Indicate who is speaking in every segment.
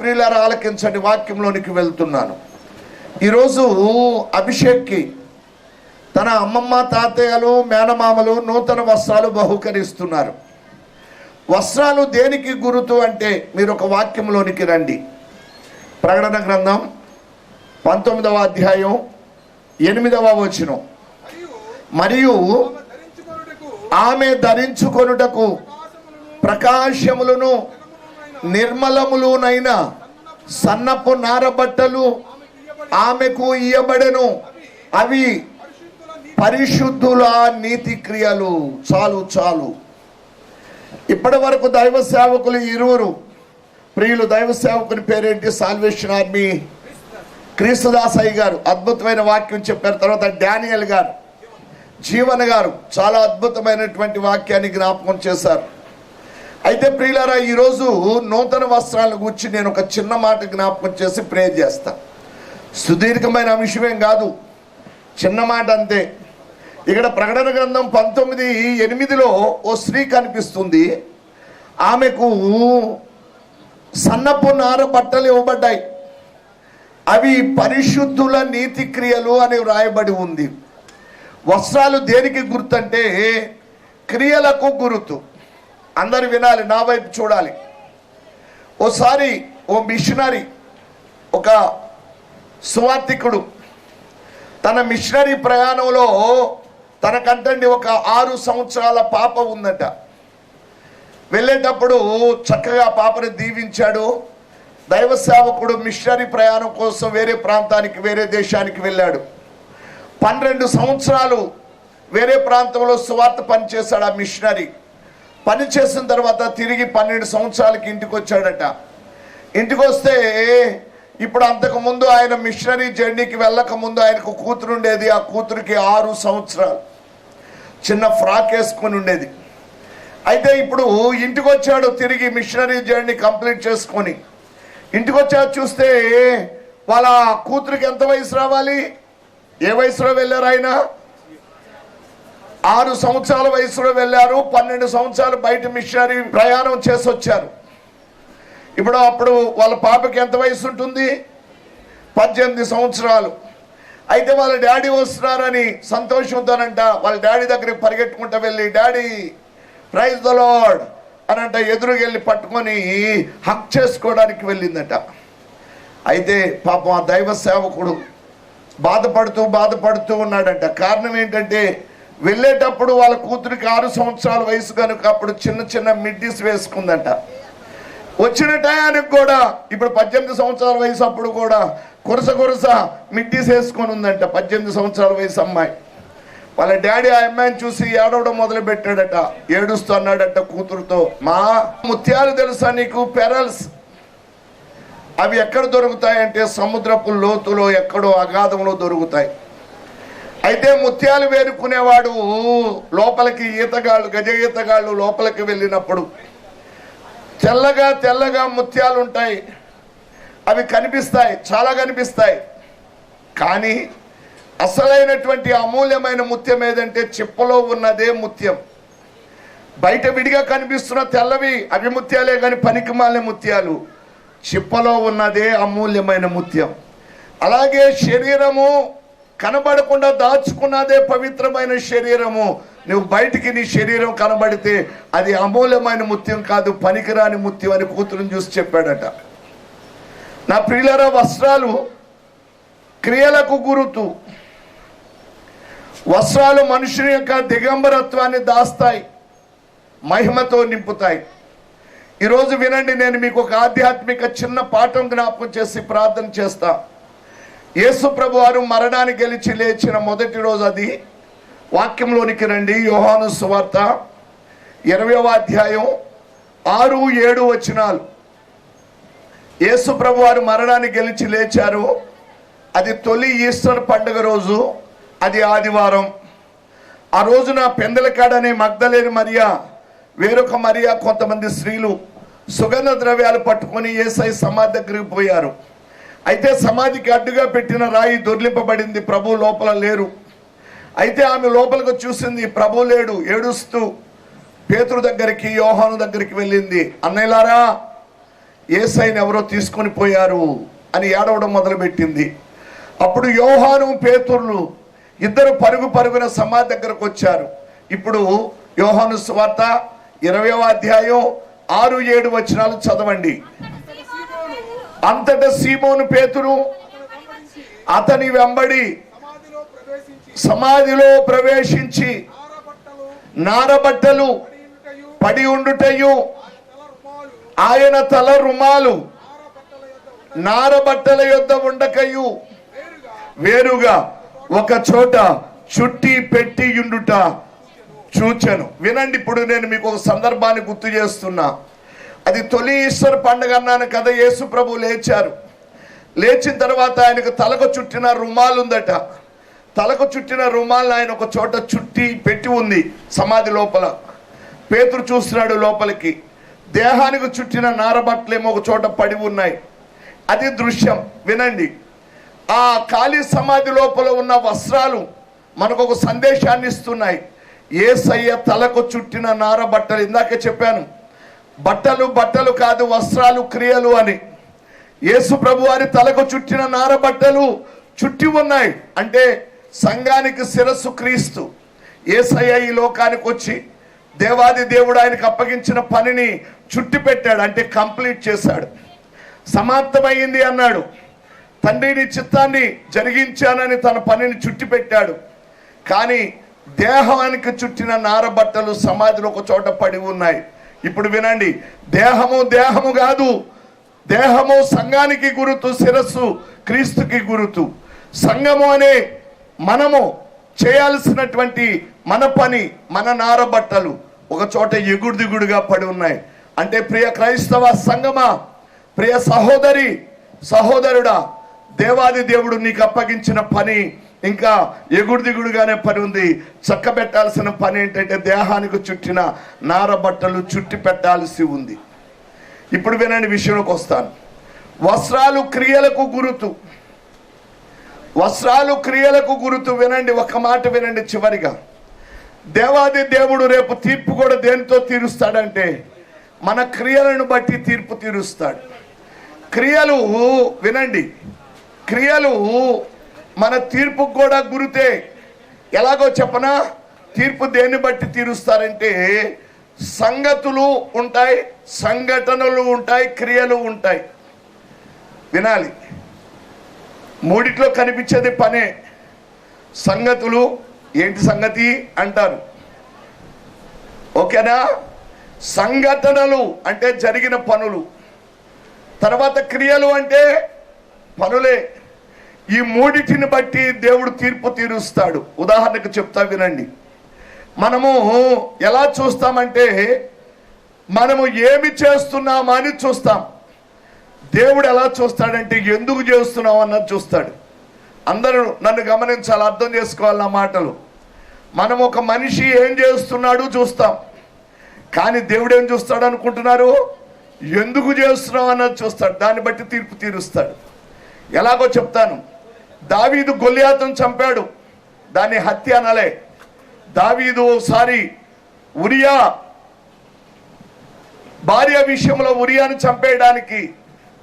Speaker 1: ప్రియులారా ఆలకించండి వాక్యంలోనికి వెళ్తున్నాను. ఈరోజు అభిషేక్కి తన అమ్మమ్మ తాతయ్యలు మేనమామలు నూతన వస్త్రాలు బహుకరిస్తున్నారు. వస్త్రాలు దేనికి గురుతు అంటే మీరు ఒక వాక్యంలోనికి రండి. ప్రకటన గ్రంథం పంతొమ్మిదవ అధ్యాయం ఎనిమిదవ వచనం.
Speaker 2: మరియు ఆమె ధరించుకొనుటకు ప్రకాశములను
Speaker 1: నిర్మలములునైన సన్నపు నారబట్టలు ఆమెకు ఇయ్యబడెను. అవి
Speaker 2: పరిశుద్ధుల
Speaker 1: నీతి క్రియలు. చాలు చాలు. ఇప్పటి వరకు దైవ సేవకులు ఇరువురు. ప్రియులు దైవ సేవకుని పేరేంటి? సాల్వేషన్ ఆర్మీ క్రీస్తుదాసయ్య గారు. అద్భుతమైన వాక్యం చెప్పారు. తర్వాత డానియల్ గారు. జీవన్ గారు. చాలా అద్భుతమైనటువంటి వాక్యాన్ని జ్ఞాపకం చేశారు. అయితే ప్రియులారా ఈరోజు నూతన వస్త్రాల గురించి నేను ఒక చిన్న మాట జ్ఞాపకం చేసి ప్రే చేస్తా. సుదీర్ఘమైన అంశమేం కాదు చిన్న మాట అంతే. ఇక్కడ ప్రకటన గ్రంథం పంతొమ్మిది ఎనిమిదిలో ఓ స్త్రీ కనిపిస్తుంది. ఆమెకు సన్నపు నార బట్టలు ఇవ్వబడ్డాయి. అవి పరిశుద్ధుల నీతి క్రియలు అని వ్రాయబడి ఉంది. వస్త్రాలు దేనికి గుర్తంటే క్రియలకు గుర్తు. అందరు వినాలి నా వైపు చూడాలి. ఓసారి ఓ మిషనరీ ఒక సువార్థికుడు తన మిషనరీ ప్రయాణంలో తనకంటండి ఒక ఆరు సంవత్సరాల పాప ఉందట. వెళ్ళేటప్పుడు చక్కగా పాపను దీవించాడు. దైవ సేవకుడు మిషనరీ ప్రయాణం కోసం వేరే ప్రాంతానికి వేరే దేశానికి వెళ్ళాడు. పన్నెండు సంవత్సరాలు వేరే ప్రాంతంలో సువార్త పనిచేశాడు ఆ మిషనరీ. పని చేసిన తర్వాత తిరిగి పన్నెండు సంవత్సరాలకి ఇంటికి వచ్చాడట. ఇంటికి వస్తే ఇప్పుడు అంతకు ముందు ఆయన మిషనరీ జర్నీకి వెళ్ళక ముందు ఆయనకు కూతురు ఉండేది. ఆ కూతురికి ఆరు సంవత్సరాలు. చిన్న ఫ్రాక్ వేసుకొని ఉండేది. అయితే ఇప్పుడు ఇంటికి వచ్చాడు తిరిగి మిషనరీ జర్నీ కంప్లీట్ చేసుకొని. ఇంటికి వచ్చాడు చూస్తే వాళ్ళ కూతురికి ఎంత వయసు రావాలి? ఏ వయసులో వెళ్ళారు ఆయన? ఆరు సంవత్సరాల వయసులో వెళ్ళారు పన్నెండు సంవత్సరాలు బయట మిషనరీ ప్రయాణం చేసి వచ్చారు. ఇప్పుడు అప్పుడు వాళ్ళ పాపకి ఎంత వయసు ఉంటుంది? పద్దెనిమిది సంవత్సరాలు. అయితే వాళ్ళ డాడీ వస్తున్నారని సంతోషంతోనంట వాళ్ళ డాడీ దగ్గరికి పరిగెట్టుకుంటూ వెళ్ళి డాడీ ప్రైజ్ ద లార్డ్ అని అంట ఎదురుకెళ్ళి పట్టుకొని హక్ చేసుకోవడానికి వెళ్ళిందట. అయితే పాపం ఆ దైవ సేవకుడు బాధపడుతూ బాధపడుతూ ఉన్నాడంట. కారణం ఏంటంటే వెళ్ళేటప్పుడు వాళ్ళ కూతురికి ఆరు సంవత్సరాల వయసు కనుక అప్పుడు చిన్న చిన్న మిడ్డీస్ వేసుకుందంట. వచ్చిన టయానికి కూడా ఇప్పుడు పద్దెనిమిది సంవత్సరాల వయసు అప్పుడు కూడా కురస కురస మిడ్డీస్ వేసుకొని ఉందంట పద్దెనిమిది సంవత్సరాల వయసు అమ్మాయి. వాళ్ళ డాడీ ఆ అమ్మాయిని చూసి ఏడవడం మొదలు పెట్టాడట ఏడుస్తూ అన్నాడట కూతురుతో మా ముత్యాలు తెలుసా నీకు? పెరల్స్. అవి ఎక్కడ దొరుకుతాయంటే సముద్రపు లోతులో ఎక్కడో అగాధంలో దొరుకుతాయి. అయితే ముత్యాలు వేరుకునేవాడు లోపలికి ఈతగాళ్ళు గజ ఈతగాళ్ళు లోపలికి వెళ్ళినప్పుడు తెల్లగా తెల్లగా ముత్యాలు ఉంటాయి అవి కనిపిస్తాయి చాలా కనిపిస్తాయి. కానీ అసలైనటువంటి అమూల్యమైన ముత్యం ఏదంటే చిప్పలో ఉన్నదే ముత్యం. బయట విడిగా కనిపిస్తున్న తెల్లవి అవి ముత్యాలే కానీ పనికిమాలే ముత్యాలు. చిప్పలో ఉన్నదే అమూల్యమైన ముత్యం. అలాగే శరీరము కనబడకుండా దాచుకున్నదే పవిత్రమైన శరీరము. నువ్వు బయటికి నీ శరీరం కనబడితే అది అమూల్యమైన ముత్యం కాదు పనికిరాని ముత్యం అని కూతురుని చూసి చెప్పాడట. నా ప్రియులర వస్త్రాలు క్రియలకు గురుతు. వస్త్రాలు మనుషుని యొక్క దిగంబరత్వాన్ని దాస్తాయి మహిమతో నింపుతాయి. ఈరోజు వినండి నేను మీకు ఒక ఆధ్యాత్మిక చిన్న పాఠం జ్ఞాపకం చేసి ప్రార్థన చేస్తాను యేసు ప్రభు వారు మరణాన్ని గెలిచి లేచిన మొదటి రోజు అది. వాక్యంలోనికి రండి యోహాను సువార్త ఇరవయవ అధ్యాయం ఆరు ఏడు వచనాలు. యేసు ప్రభు వారు మరణాన్ని గెలిచి లేచారు. అది తొలి ఈస్టర్ పండుగ రోజు అది ఆదివారం. ఆ రోజున పెందలకాడనే మగ్ధలేని మరియా వేరొక మరియా కొంతమంది స్త్రీలు సుగంధ ద్రవ్యాలు పట్టుకొని ఏసై సమాధి దగ్గరికి పోయారు. అయితే సమాధికి అడ్డుగా పెట్టిన రాయి దొర్లింపబడింది. ప్రభు లోపల లేరు. అయితే ఆమె లోపలికి చూసింది ప్రభు లేడు ఏడుస్తూ పేతురు దగ్గరికి యోహాను దగ్గరికి వెళ్ళింది. అన్నయ్యలారా ఏసైని ఎవరో తీసుకొని పోయారు అని ఏడవడం మొదలుపెట్టింది. అప్పుడు యోహాను పేతుర్లు ఇద్దరు పరుగు పరుగున సమాధి దగ్గరకు వచ్చారు. ఇప్పుడు యోహాను స్వార్త ఇరవయో అధ్యాయం ఆరు ఏడు వచనాలు చదవండి. అంతటా సీమోను పేతురు అతని వెంబడి
Speaker 2: సమాధిలో ప్రవేశించి
Speaker 1: నారబట్టలు పడి ఉండుటయు ఆయన తల రుమాలు నారబట్టల యొద్ద ఉండకయు. వేరుగా ఒక చోట చుట్టి పెట్టి ఉండుట చూచను. వినండి ఇప్పుడు నేను మీకు ఒక సందర్భాన్ని గుర్తు చేస్తున్నా. అది తొలి ఈశ్వర పండుగ అన్నాను కదా యేసు ప్రభు లేచారు. లేచిన తర్వాత ఆయనకు తలకు చుట్టిన రుమాలు ఉందట తలకు చుట్టిన రుమాలను ఆయన ఒక చోట చుట్టి పెట్టి ఉంది సమాధి లోపల. పేతురు చూస్తున్నాడు లోపలికి. దేహానికి చుట్టిన నారబట్టలేమో ఒక చోట పడి ఉన్నాయి. అది దృశ్యం. వినండి. ఆ ఖాళీ సమాధి లోపల ఉన్న వస్త్రాలు మనకు ఒక సందేశాన్ని ఇస్తున్నాయి. ఏసయ్య తలకు చుట్టిన నార బట్టలు. ఇందాకే చెప్పాను. బట్టలు బట్టలు కాదు వస్త్రాలు క్రియలు అని. యేసు ప్రభు వారి తలకు చుట్టిన నార బట్టలు చుట్టి ఉన్నాయి. అంటే సంఘానికి శిరస్సు క్రీస్తు. ఏసయ్య ఈ లోకానికి వచ్చి దేవాది దేవుడు ఆయనకు అప్పగించిన పనిని చుట్టి పెట్టాడు అంటే కంప్లీట్ చేశాడు. సమాప్తమైంది అన్నాడు. తండ్రిని చిత్తాన్ని జరిగించానని తన పనిని చుట్టి పెట్టాడు. కానీ దేహానికి చుట్టిన నారబట్టలు సమాధిలో ఒక చోట పడి ఉన్నాయి. ఇప్పుడు వినండి. దేహము దేహము కాదు. దేహము సంఘానికి గురుతు శిరస్సు క్రీస్తుకి గురుతు. సంఘము అనే మనము చేయాల్సినటువంటి మన పని మన నారబట్టలు ఒక చోట ఎగుడు దిగుడుగా పడి ఉన్నాయి. అంటే ప్రియ క్రైస్తవ సంగమా ప్రియ సహోదరి సహోదరుడా దేవాది దేవుడు నీకు అప్పగించిన పని ఇంకా ఎగుడు దిగుడుగానే పని ఉంది. చక్క పెట్టాల్సిన పని ఏంటంటే దేహానికి చుట్టిన నార బట్టలు చుట్టి పెట్టాల్సి ఉంది. ఇప్పుడు వినండి విషయంలోకి వస్తాను. వస్త్రాలు క్రియలకు గురుతు. వస్త్రాలు క్రియలకు గురుతు వినండి ఒక మాట వినండి చివరిగా. దేవాది దేవుడు రేపు తీర్పు కూడా దేనితో తీరుస్తాడంటే మన క్రియలను బట్టి తీర్పు తీరుస్తాడు. క్రియలు వినండి. క్రియలు మన తీర్పుకు కూడా గురితే. ఎలాగో చెప్పనా? తీర్పు దేన్ని బట్టి తీరుస్తారంటే సంగతులు ఉంటాయి సంఘటనలు ఉంటాయి క్రియలు ఉంటాయి. వినాలి. మూడిట్లో కనిపించేది పనే. సంగతులు ఏంటి సంగతి అంటారు. ఓకేనా? సంఘటనలు అంటే జరిగిన పనులు. తర్వాత క్రియలు అంటే పనులే. ఈ మూడిటిని బట్టి దేవుడు తీర్పు తీరుస్తాడు. ఉదాహరణకు చెప్తా వినండి. మనము ఎలా చూస్తామంటే మనము ఏమి చేస్తున్నామా అని చూస్తాం. దేవుడు ఎలా చూస్తాడంటే ఎందుకు చేస్తున్నాం అన్నది చూస్తాడు. అందరూ నన్ను గమనించాలి అర్థం చేసుకోవాలి నా మాటలు. మనం ఒక మనిషి ఏం చేస్తున్నాడు చూస్తాం. కానీ దేవుడు ఏం చూస్తాడు అనుకుంటున్నారు? ఎందుకు చేస్తున్నాం అన్నది చూస్తాడు. దాన్ని బట్టి తీర్పు తీరుస్తాడు. ఎలాగో చెప్తాను. దావీదు గొల్లియాతను చంపాడు. దాన్ని హత్య అనలే. దావీదు ఒకసారి ఉరియా భార్య విషయంలో ఉరియాను చంపేయడానికి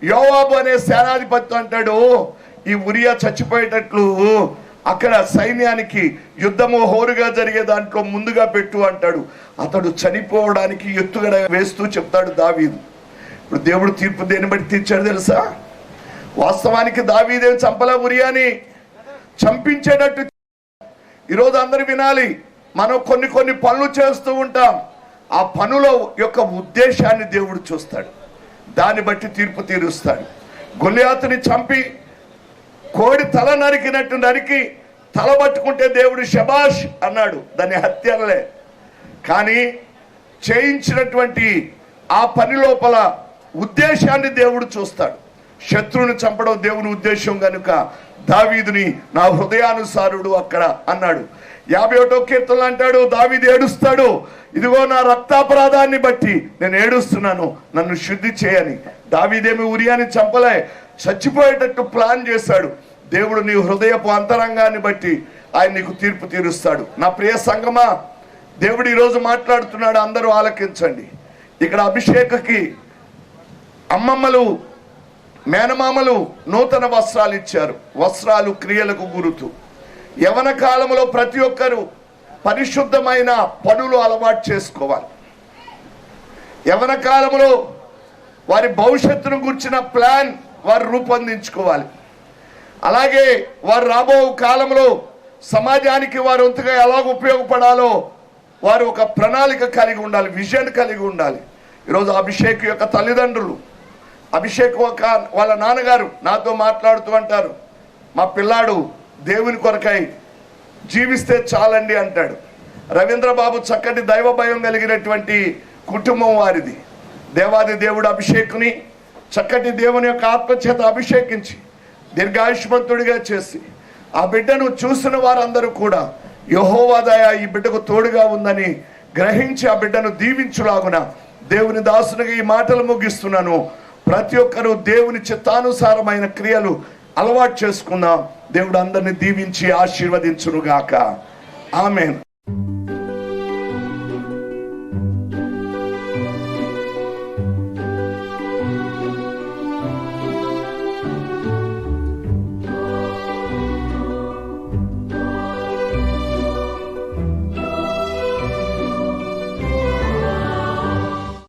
Speaker 1: యోవాబు అనే సేనాధిపతి అంటాడు ఈ ఉరియా చచ్చిపోయేటట్లు అక్కడ సైన్యానికి యుద్ధము హోరుగా జరిగే దాంట్లో ముందుగా పెట్టు అంటాడు. అతడు చనిపోవడానికి ఎత్తుగడ వేస్తూ చెప్తాడు దావీదు. ఇప్పుడు దేవుడు తీర్పు దేన్ని బట్టి తీర్చాడు తెలుసా? వాస్తవానికి దావీదేవి చంపల ఉరియాని చంపించేటట్టు ఈరోజు అందరు వినాలి. మనం కొన్ని కొన్ని పనులు చేస్తూ ఉంటాం. ఆ పనుల యొక్క ఉద్దేశాన్ని దేవుడు చూస్తాడు. దాన్ని బట్టి తీర్పు తీరుస్తాడు. గొల్లియాతుని చంపి కోడి తల నరికినట్టు నరికి తల పట్టుకుంటే దేవుడు శబాష్ అన్నాడు. దాన్ని హత్యలే కానీ చేయించినటువంటి ఆ పని లోపల ఉద్దేశాన్ని దేవుడు చూస్తాడు. శత్రువుని చంపడం దేవుని ఉద్దేశం కనుక దావీదుని నా హృదయానుసారుడు అక్కడ అన్నాడు. యాభై ఒకటో కీర్తనలు అంటాడు దావీదు ఏడుస్తాడు. ఇదిగో నా రక్తాపరాధాన్ని బట్టి నేను ఏడుస్తున్నాను. నన్ను శుద్ధి చేయని. దావీదేమి ఉరియాని చంపలే చచ్చిపోయేటట్టు ప్లాన్ చేశాడు. దేవుడు నీ హృదయపు అంతరంగాన్ని బట్టి ఆయన నీకు తీర్పు తీరుస్తాడు. నా ప్రియ సంగమా దేవుడు ఈరోజు మాట్లాడుతున్నాడు అందరూ ఆలకించండి. ఇక్కడ అభిషేకకి అమ్మమ్మలు మేనమామలు నూతన వస్త్రాలు ఇచ్చారు. వస్త్రాలు క్రియలకు గురుతు. యవన కాలంలో ప్రతి ఒక్కరూ పరిశుద్ధమైన పనులు అలవాటు చేసుకోవాలి. యవన కాలంలో వారి భవిష్యత్తును గుర్చిన ప్లాన్ వారు రూపొందించుకోవాలి. అలాగే వారు రాబో కాలంలో సమాజానికి వారు వంతుగా ఎలా ఉపయోగపడాలో వారు ఒక ప్రణాళిక కలిగి ఉండాలి విజన్ కలిగి ఉండాలి. ఈరోజు అభిషేక్ యొక్క తల్లిదండ్రులు అభిషేక్ ఒక వాళ్ళ నాన్నగారు నాతో మాట్లాడుతూ అంటారు మా పిల్లాడు దేవుని కొరకై జీవిస్తే చాలండి అంటాడు. రవీంద్ర బాబు చక్కటి దైవ భయం కలిగినటువంటి కుటుంబం వారిది. దేవాది దేవుడు అభిషేకుని చక్కటి దేవుని యొక్క ఆత్మచేత అభిషేకించి దీర్ఘాయుష్మంతుడిగా చేసి ఆ బిడ్డను చూసిన వారందరూ కూడా యహోవాదయ ఈ బిడ్డకు తోడుగా ఉందని గ్రహించి ఆ బిడ్డను దీవించులాగున దేవుని దాసునిగా ఈ మాటలు ముగిస్తున్నాను. ప్రతి ఒక్కరూ దేవుని చిత్తానుసారమైన క్రియలు అలవాటు చేసుకుందాం. దేవుడు అందరిని దీవించి ఆశీర్వదించునుగాక. ఆమెన్.